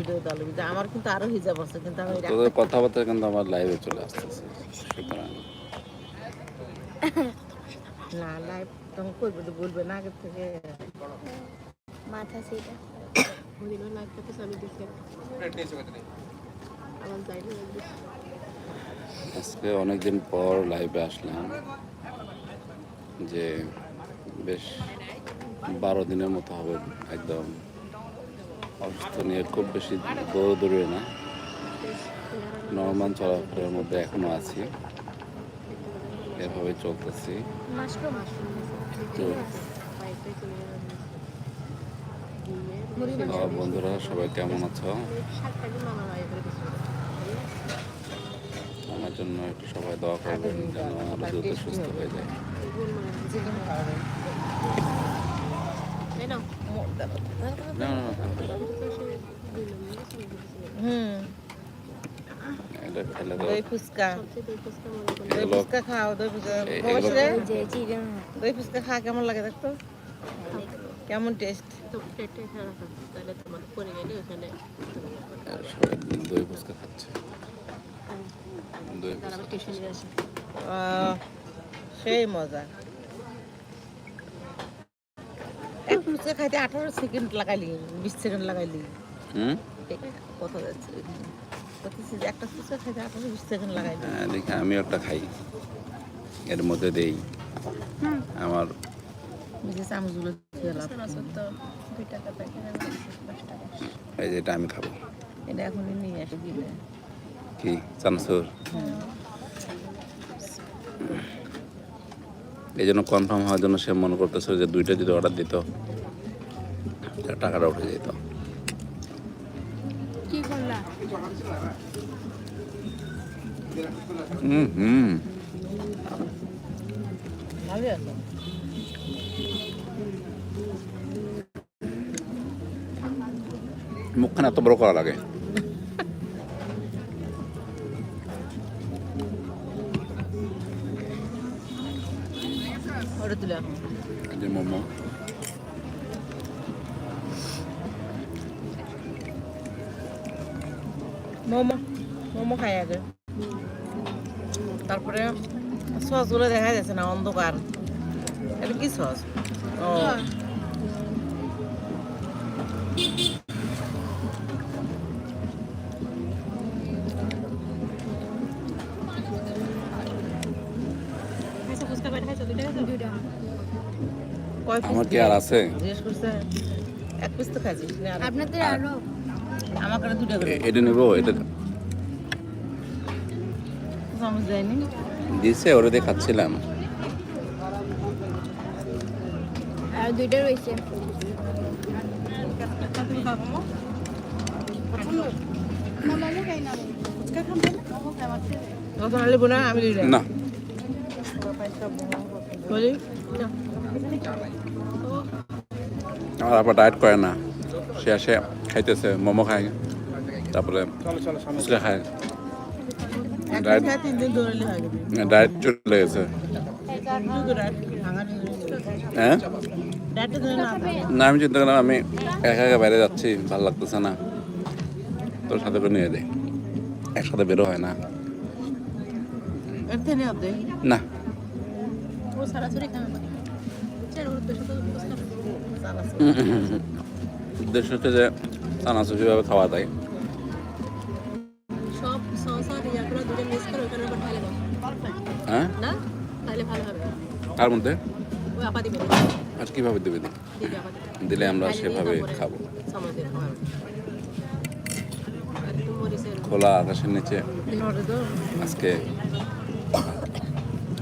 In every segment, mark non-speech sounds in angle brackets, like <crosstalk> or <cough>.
Video আমার কিন্তু আরও হিজাব আছে কিন্তু আমি তোদের কথাবার্তা কিন্তু আমার লাইভে চলে আসতেছে। সুতরাং। না লাইভ তখন করবে তো বলবে না আগে থেকে। মাথা সেটা। আজকে অনেকদিন পর লাইভে আসলাম। যে বেশ বারো দিনের মতো হবে একদম। অসুস্থ নিয়ে খুব বেশি দৌড়ে না। নর্মাল চলাফেরার মধ্যে এখনও আছি। এভাবে চলতেছি। তো আমার বন্ধুরা সবাই কেমন আছো? আমার জন্য একটু সবাই দোয়া করবেন যেন আরও দ্রুত সুস্থ হয়ে যায় চিকেন খাওয়াবে মোটা কথা। না না না, হুম এটা খেলে দই ফুচকা। দই ফুচকা খাও দই ফুচকা। এ- বাবা এগুলো- রে, যে চিকেন দই ফুচকা খাওয়া কেমন লাগে দেখতো? কেমন টেস্ট সবাই দই ফুচকা খাচ্ছে। দই ফুচকা সেই মজা এক ফুচকা খাইতে আঠারো সেকেন্ড লাগাইলি বিশ সেকেন্ড লাগাইলি। হুম? কথা যাচ্ছে। একটা ফুচকা খাইতে আঠারো বিশ সেকেন্ড লাগাইলি। হ্যাঁ দেখি আমিও একটা খাই। এর মধ্যে দেই। আমার এই যে এটা আমি খাব। এটা এখনই নিয়ে দিবে কি? চানাচুর? এই জন্য কনফার্ম হওয়ার জন্য সে মনে করতেছে যে দুইটা যদি অর্ডার দিত টাকাটা উঠে যেত। হুম হুম। ভালোই মুখখানে এত বড় করা লাগে। মোমো। মোমো মোমো খাই আগে। তারপরে সসগুলো দেখা যাচ্ছে না অন্ধকার। এটা কি সস? ও। কয় আমার কি আর আছে? জিজ্ঞেস করছে এক পিস তো খাইছিস না। আপনাদের আরও আমার দুটো করে এটা নেব এটা চামচ দেয়নি দিছে ওরে দিয়ে খাচ্ছিলাম। আর দুইটা রয়েছে। না আমার আবার ডায়েট করে না সে আসে। খাইতেছে, মোমো খায়। তারপরে ফুচকা খায়। যাবে ডায়েট চলে গেছে। হ্যাঁ? না, আমি চিন্তা করলাম, আমি একা একা বাইরে যাচ্ছি, ভালো লাগতেছে না। তোর সাথে করে নিয়ে দেয় একসাথে বেরো হয় না। না। উদ্দেশ্য হচ্ছে যে চানাচুর কীভাবে খাওয়া যায় দাও। হ্যাঁ? তার মধ্যে? আজ কীভাবে দেবে দিলে আমরা সেভাবে খাব। দিয়ে খোলা আকাশের নিচে। আজকে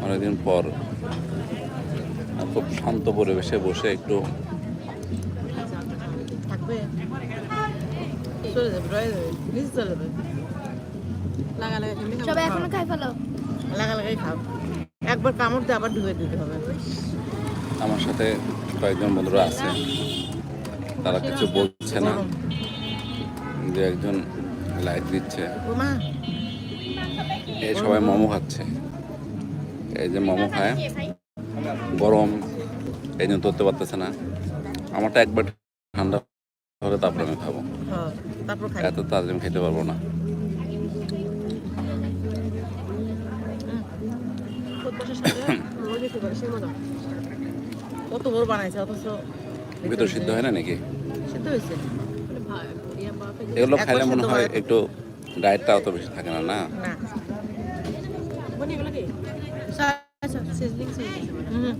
অনেকদিন পর। খুব শান্ত পরিবেশে বসে একটু চলে যাবে রয়ে যাবে নিচে চলে যাবে লাগা লাগা কেমনি সবাই এখনও খাই ফেলো। লাগা লাগাই খাও একবার কামড় দিয়ে আবার ঢুকে দিতে হবে আমার সাথে কয়েকজন বন্ধুরা আছে। তারা কিছু বলছে না। যে একজন লাইট দিচ্ছে। মা এই সবাই মোমো খাচ্ছে। এই যে মোমো খায়। গরম। এই জন্য ধরতে পারতেছে না। আমারটা একবার ঠান্ডা তারপরে আমি খাব। হ্যাঁ এত তাড়াতাড়ি আমি খেতে পারব না। কত বড় বানাইছে অথচ ভিতর সিদ্ধ হয় না নাকি? সিদ্ধ হয়েছে। মানে এগুলো খাইলে মনে হয় একটু ডায়েটটা অত বেশি থাকে না না? না। বনি এগুলো কি? সিজলিং সিজলিং হুম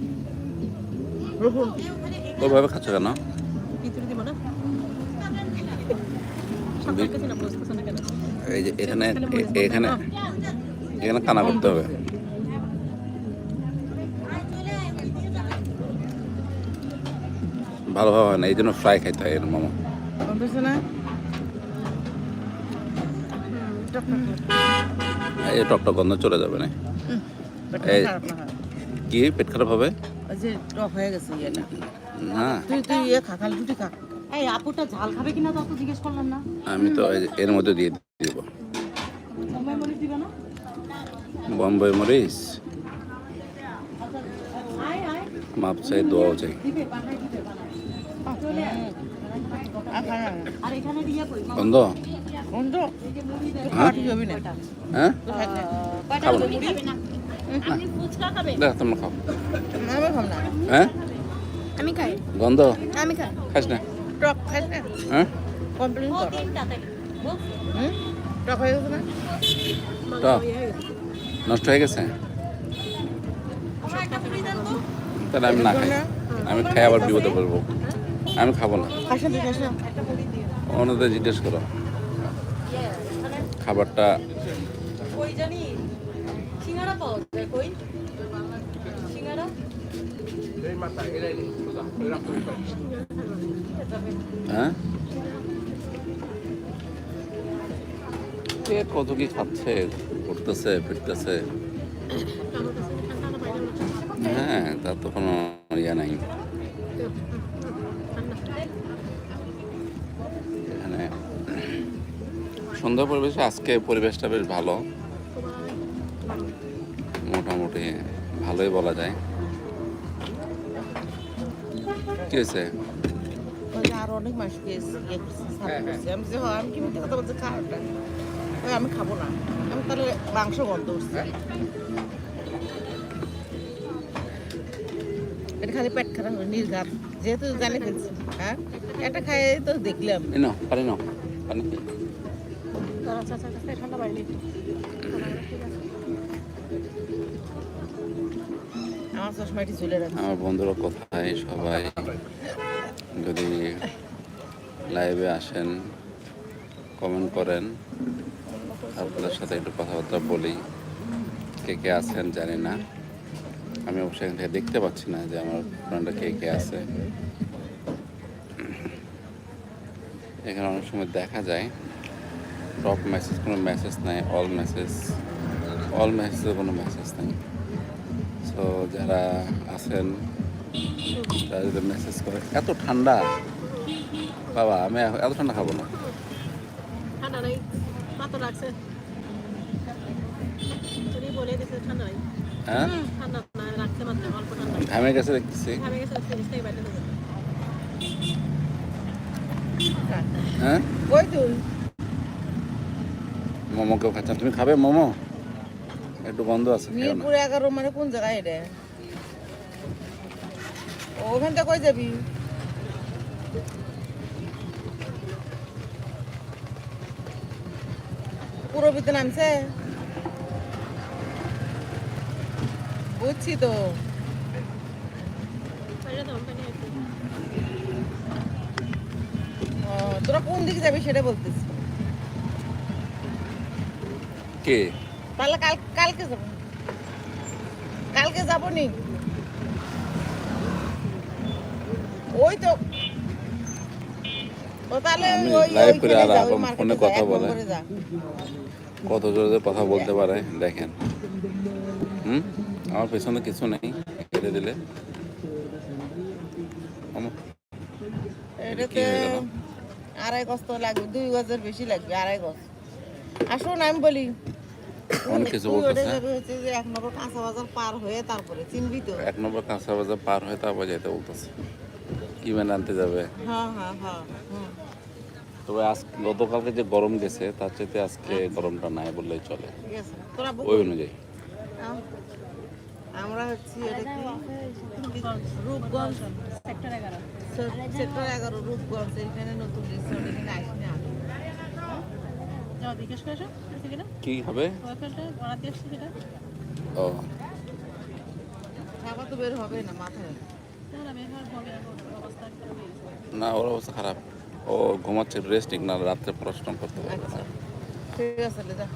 রসুন ওইভাবে খাচ্ছ কেন ভিতরে দিব না সকাল কিছু না বুঝতেছ না কেন এই যে এখানে এখানে এখানে কানা করতে হবে। ভালোভাবে হয় না এই জন্য ফ্রাই খাইতে হয় এর মামা। এই টকটক গন্ধ চলে যাবে না। কি? পেট খারাপ হবে? ওই যে টক গেছে ইয়েটা না। তুই তুই ইয়ে খা খালি রুটি খা। এই আপুটা ঝাল খাবে কিনা তো জিজ্ঞেস করলাম না। আমি তো এর মধ্যে দিয়ে দিব। সময় মনে দিবে না? বম্বে মরিচ? মাপ চাই দোয়াও চাই। হ্যাঁ? ঠিক হবে না? হ্যাঁ? খাব না। তোমরা খাও। আমি খাম না। হ্যাঁ? আমি খাই। গন্ধ আমি খাই। খাস না। টক খাইস না হ্যাঁ? কমপ্লেন কর। হুম? টক হয়ে গেছে না? টক। নষ্ট হয়ে গেছে? তাহলে আমি না খাই। আমি খাই আবার বিপদে পড়ব। আমি খাব না। ওনাদের জিজ্ঞেস করো। খাবারটা কই জানি সিঙ্গারা পাওয়া যায় কই সিঙ্গারা হ্যাঁ? কে কত কি খাচ্ছে উঠতেছে ফিরতেছে? হ্যাঁ তার তো কোনো ইয়ে নাই। এখানে সুন্দর পরিবেশে আজকে পরিবেশটা বেশ ভালো। মোটামুটি ভালোই বলা যায়। কি হয়েছে? ওই যে অনেক মানুষ খেয়েছে ইয়ে করছে, আমি যে হয় আমি কি কথা বলছি? খা ওটা ওই আমি খাব না। আমি তাহলে মাংস গন্ধ উঠছে এটা খালি পেট খারাপ হবে নির্ঘাত যেহেতু জানে ফেলছি হ্যাঁ? এটা খাই তো দেখলাম। পানি নাও। পানি। তারা ঠান্ডা বাইরে আমার বন্ধুরা কোথায়? সবাই যদি লাইভে আসেন কমেন্ট করেন আপনাদের সাথে একটু কথাবার্তা বলি। কে কে আছেন জানি না। আমি অবশ্যই এখান থেকে দেখতে পাচ্ছি না যে আমার ফ্রেন্ডরা কে কে আছে। এখানে অনেক সময় দেখা যায় টপ মেসেজ কোনো মেসেজ নাই অল মেসেজ অল মেসেজে কোনো মেসেজ নাই। তো যারা আছেন তারা যদি মেসেজ করে এত ঠান্ডা বাবা আমি এত ঠান্ডা খাব না। হ্যাঁ? ঘামে গেছে দেখতেছি। হ্যাঁ? মোমো কেউ খাচ্ছেন। তুমি খাবে মোমো? একটু গন্ধ আছে মিরপুর এগারো মানে কোন জায়গায় এটা? ওখান থেকে কই যাবি? পুরো ভিতরে নামছে? বুঝছি তো। তোরা কোন দিকে যাবি সেটা বলতেছি। কে? তাহলে কাল কালকে যাব। কালকে যাব নি ওই তো। ও তাহলে ওই করে আর ফোনে কথা বলে। কত জোরে যে কথা বলতে পারে দেখেন। হুম? আমার পেছনে কিছু নেই কেটে দিলে। এটাতে? আড়াই গজ তো লাগবে দুই গজের বেশি লাগবে আড়াই গজ। আসুন আমি বলি অনেক কিছু বলতেছে। যাবি হচ্ছে যে এক নম্বর কাঁচা বাজার পার হয়ে তারপরে চিনবি তো। এক নম্বর কাঁচা বাজার পার হয়ে তারপর যেতে বলতেছে। কি মানে আনতে যাবে? হ্যাঁ হ্যাঁ হ্যাঁ তবে আজ গতকালকে যে গরম গেছে তার চাইতে আজকে গরমটা নাই বললেই চলে। ঠিক আছে তোরা বুক ওই অনুযায়ী। আমরা হচ্ছি এটা রূপগঞ্জ। সেক্টর এগারো। সেক্টর এগারো রূপগঞ্জ। এখানে নতুন রিসোর্ট এখানে আসিনি আমি। জিজ্ঞেস করেছ? কি হবে? বানাতে সেটা? ও। খাবার তো বের হবে না মাথায়। না ওর অবস্থা খারাপ। ও ঘুমাচ্ছে রেস্টিং না রাত্রে পড়াশোনা করতে পারবে আচ্ছা না ঠিক আছে লে যা।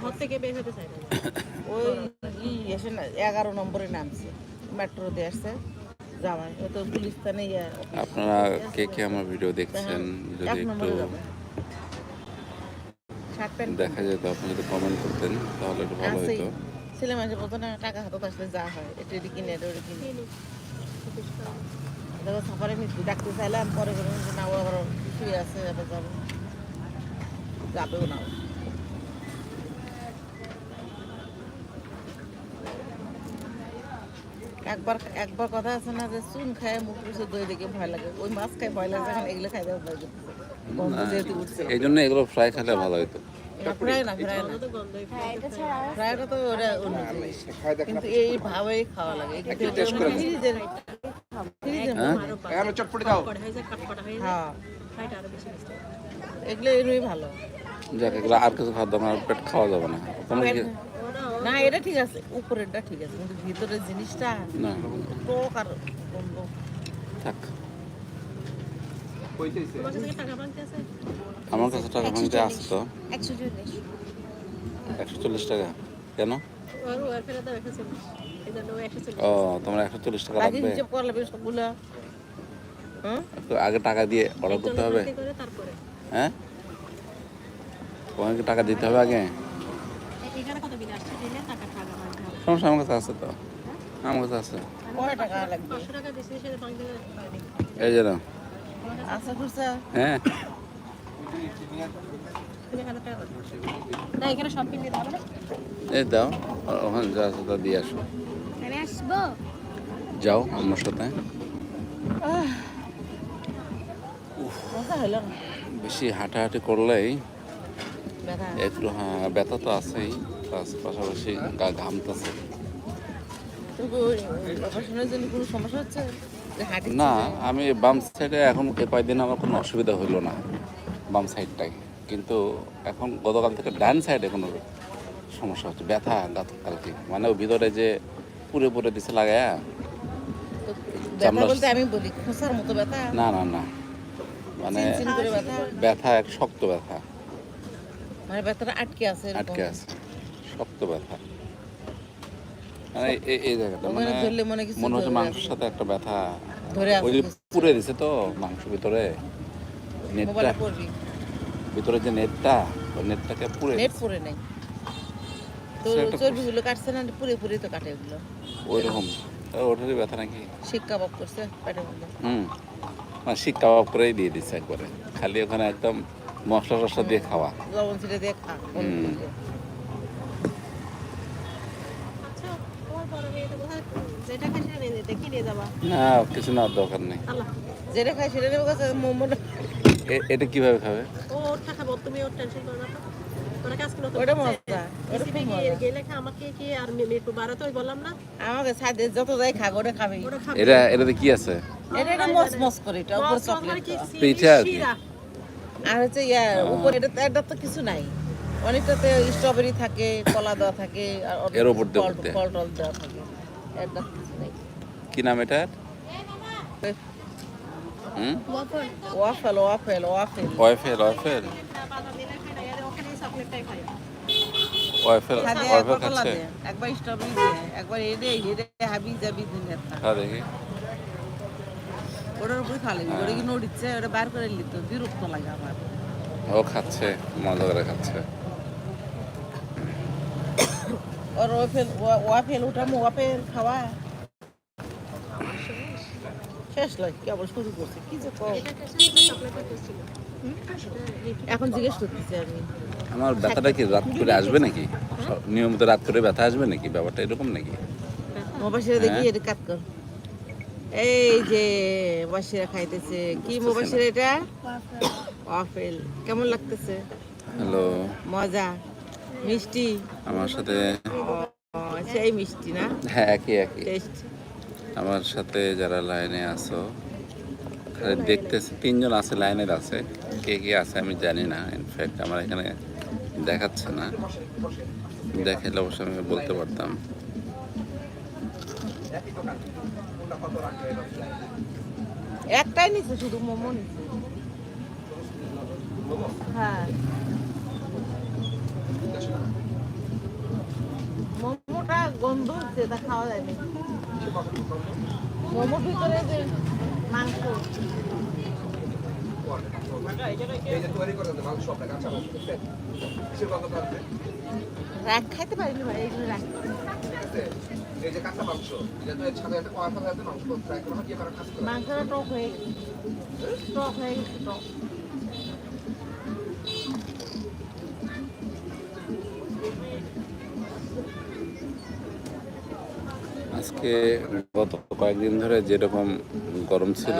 ঘর থেকে বের হতে চাই <coughs> ওই এসে না এগারো নম্বরে নামছে। মেট্রো দিয়ে আসছে। আপনারা কে কে আমার ভিডিও দেখছেন? যদি একটু দেখা যেত আপনি যদি কমেন্ট করতেন তাহলে একটু ভালো হতো ছেলে বলতো না টাকা হাতত আসলে যা হয় এটা এটি কিনে এটা ওটা কিনে। দেখো সাফারে মিষ্টি ডাকতে চাইলাম পরে করে না ও আবার শুয়ে আছে আবার যাব। যাবেও না একবার একবার কথা আছে না যে চুন খায় মুখ পুষে দই দেখে ভয় লাগে। ওই মাছ খায় ভয় লাগে এখন এগুলো ভয় করতেছে। গন্ধ যেহেতু উঠছে। এই জন্য এগুলো ফ্রাই খেলে ভালো হতো না, ফ্রাই না ফ্রাই না। তো গন্ধই এটা ছাড়া আর ফ্রাইটা তো ওটা অন্য কিন্তু এই ভাবেই খাওয়া লাগে হ্যাঁ? হয়ে হ্যাঁ এগুলো এরই ভালো। যাক এগুলো আর কিছু খাদ্য আমার পেট খাওয়া যাবে না। না এটা ঠিক আছে উপরেরটা ঠিক আছে কিন্তু ভিতরের জিনিসটা না। টক আর গন্ধ। থাক। তোমার কাছে টাকা ভাঙতে আছে? আমার কাছে টাকা ভাঙতে আসতো। তো একশো চল্লিশ টাকা। কেন? ও তোমার একশো চল্লিশ টাকা লাগবে হুম আগে টাকা দিয়ে অর্ডার করতে হবে। তারপরে। হ্যাঁ? তোমাকে টাকা দিতে হবে আগে? সমস্যা আমার কাছে আছে তো। আমার কাছে আছে। এই যে আচ্ছা হ্যাঁ। এই দাও ওখানে যা আছে তা দিয়ে আসো। যাও আমার সাথে। বেশি হাঁটাহাঁটি করলেই একটু হ্যাঁ ব্যথা তো আছেই পাশাপাশি গা ঘামতেছে। না আমি বাম সাইডে এখন কয়েকদিন আমার কোনো অসুবিধা হইল না বাম সাইডটাই কিন্তু এখন গতকাল থেকে ডান সাইডে কোনো সমস্যা হচ্ছে ব্যথা গতকালকে মানে ওই ভিতরে যে পুরে পুরে দিছে লাগায়া না না না। মানে ব্যথা এক শক্ত ব্যথা। মানে ব্যথাটা আটকে আছে এরকম। আটকে আছে। শক্ত ব্যথা। মানে এই- জায়গাটা মানে মনে হচ্ছে মাংসের সাথে একটা ব্যথা। ধরে ওই পুড়ে দিছে তো মাংস ভিতরে। নেটটা। ভিতরে যে নেটটা ওই নেটটাকে পুড়ে নেট পরে নেই। তো চর্বিগুলো কাটছে না পুরে পুরে তো কাটে ওগুলো। ওই রকম ওটারই ব্যথা নাকি? শিক কাবাব করছে পেটে মধ্যে হুম। মানে শিক কাবাব করেই দিয়ে দিচ্ছে একবারে। খালি ওখানে একদম মশলা টসলা দিয়ে খাওয়া। লবণ ছিটে দিয়ে। আচ্ছা তোমার বড় মেয়ে তো কোথায়? যেটা খাই সেটা নিয়ে যেতে কি নিয়ে যাবা। না কিছু নেওয়ার দরকার নেই। যেটা খাই সেটা নেব কাছে মোমোটা এটা কীভাবে খাবে? ও ওরটা তুমি ওর টেনশন করো না কাজ করে ওটা মজা না। এটা এটাতে কি আছে? এটা এটা মস মস করে এটা উপর চকলেট পিঠা আর হচ্ছে ইয়া উপর এটা এটা তো কিছু নাই। অনেকটাতে স্ট্রবেরি থাকে কলা দেওয়া থাকে আর এর উপর দিয়ে ফল- টল দেওয়া থাকে। এটা কিছু নাই। কি নাম এটা waffle waffle waffle. Waffle waffle waffle. Waffle একবার কলা খাচ্ছে। দে একবার স্ট্রবেরি দে এডে হাবি যাবি দুনিয়া খা দেখি। ওটার উপরে খালি। ওটা কি নড়িচ্ছে? ওটা বার করে নিত বিরক্ত লাগে আমার। ও খাচ্ছে মজা করে খাচ্ছে। ওর ওয়াফেল ওয়া- ওয়াফেল ওটা ওয়াফেল খাওয়া। শেষ কেবল শুরু করছে? কি যে ছিল। এখন জিজ্ঞেস করতেছি আমি। আমার ব্যথাটা কি রাত করে আসবে নাকি? নিয়মিত রাত করে ব্যথা আসবে নাকি? ব্যাপারটা এরকম নাকি? মোবাইল দেখি হ্যাঁ। এটা কাট কর। এই যে বাসিরা খাইতেছে। কি মুবাসির এটা? আপেল কেমন লাগতেছে? হ্যালো। মজা। মিষ্টি? আমার সাথে সেই মিষ্টি না? হ্যাঁ একই একই। টেস্ট। আমার সাথে যারা লাইনে আছো দেখতেছি তিনজন আছে লাইনের আছে। কে কে আছে আমি জানি না। ইনফ্যাক্ট আমার এখানে দেখাচ্ছে না। দেখাইলে অবশ্যই আমি বলতে পারতাম। একটাই নিছে, শুধু মোমো নিছে। হ্যাঁ। মোমোটা গন্ধ হচ্ছে তা খাওয়া যায়নি মোমোর ভিতরে যে মাংস। রাখ খাইতে পারিনি ভাই এইগুলো রাখ এই যে কাঁচা মাংস এটা তো এর সাথে একটা আছে মাংস ফ্রাই করে খাচ্ছে মাংসটা টক হয়ে গেছে। টক হয়ে গেছে টক। আজকে গত কয়েকদিন ধরে যেরকম গরম ছিল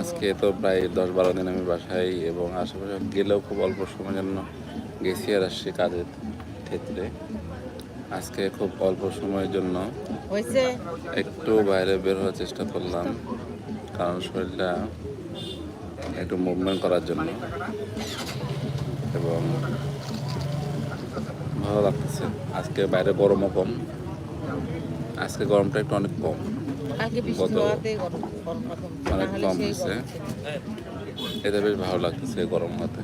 আজকে তো প্রায় দশ বারো দিন আমি বাসায় এবং আশেপাশে গেলেও খুব অল্প সময়ের জন্য গেছি আর আসছি কাজের ক্ষেত্রে। আজকে খুব অল্প সময়ের জন্য একটু বাইরে বের হওয়ার চেষ্টা করলাম কারণ শরীরটা একটু মুভমেন্ট করার জন্য। এবং ভালো লাগতেছে। আজকে বাইরে গরমও কম। আজকে গরমটা একটু অনেক কম। গত- অনেক কম হয়েছে। এতে বেশ ভালো লাগতেছে গরম হাতে।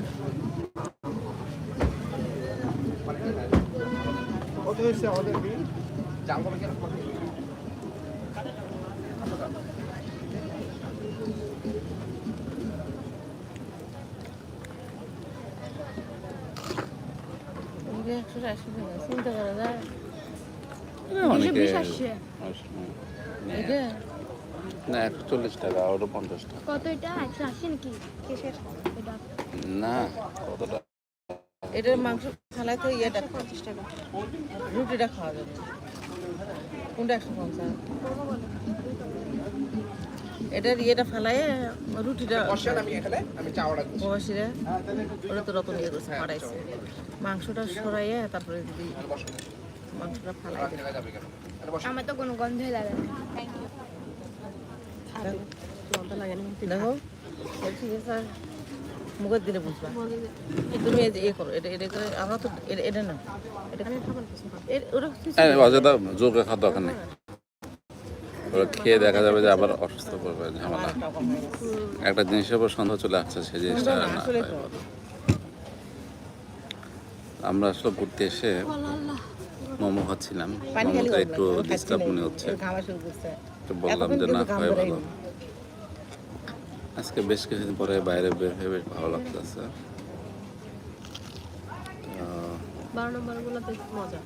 হয়েছে আমাদের বিল একশো আশি টাকা, চিন্তা করা যায় অনেকে বিশ আসছে। অনেক সময় নেয়। এটা না একশো চল্লিশ টাকা ওটা পঞ্চাশ টাকা। কত এটা? একশো আশি নাকি? না কতটা? এটার মাংস খালাই তো ইয়েটা পঞ্চাশ টাকা রুটিটা খাওয়া যাবে। কোনটা একশো পঞ্চাশ? এটার ইয়েটা ফালায় রুটিটা করছি প্রবাসীরা ওটা তো রতন ইয়ে করছে পাড়াইছে মাংসটা সরাইয়ে তারপরে বসেন মাংসটা ফালাই আমার তো কোনো গন্ধই লাগে না। থ্যাংক ইউ দেখো। যে স্যার মুখের দিলে বুঝবা। তুমি এই করো এটা এটা করে আমরা তো এটা- এটা না। এটা এ- ওটা কিছু অযথা জোর করে খাওয়ার দরকার নেই। ওরা খেয়ে দেখা যাবে যে আবার অসুস্থ পড়বে ঝামেলা। একটা জিনিসের উপর সন্দেহ চলে আসছে সেই জিনিসটা না। আমরা আসলে ঘুরতে এসে মোমো খাচ্ছিলাম। একটু ডিস্টার্ব মনে হচ্ছে। বললাম যে না খাওয়াই ভালো। আজকে বেশ কিছুদিন পরে বাইরে বের হয়ে বেশ ভালো লাগতেছে। বারো নম্বরগুলো বেশ মজা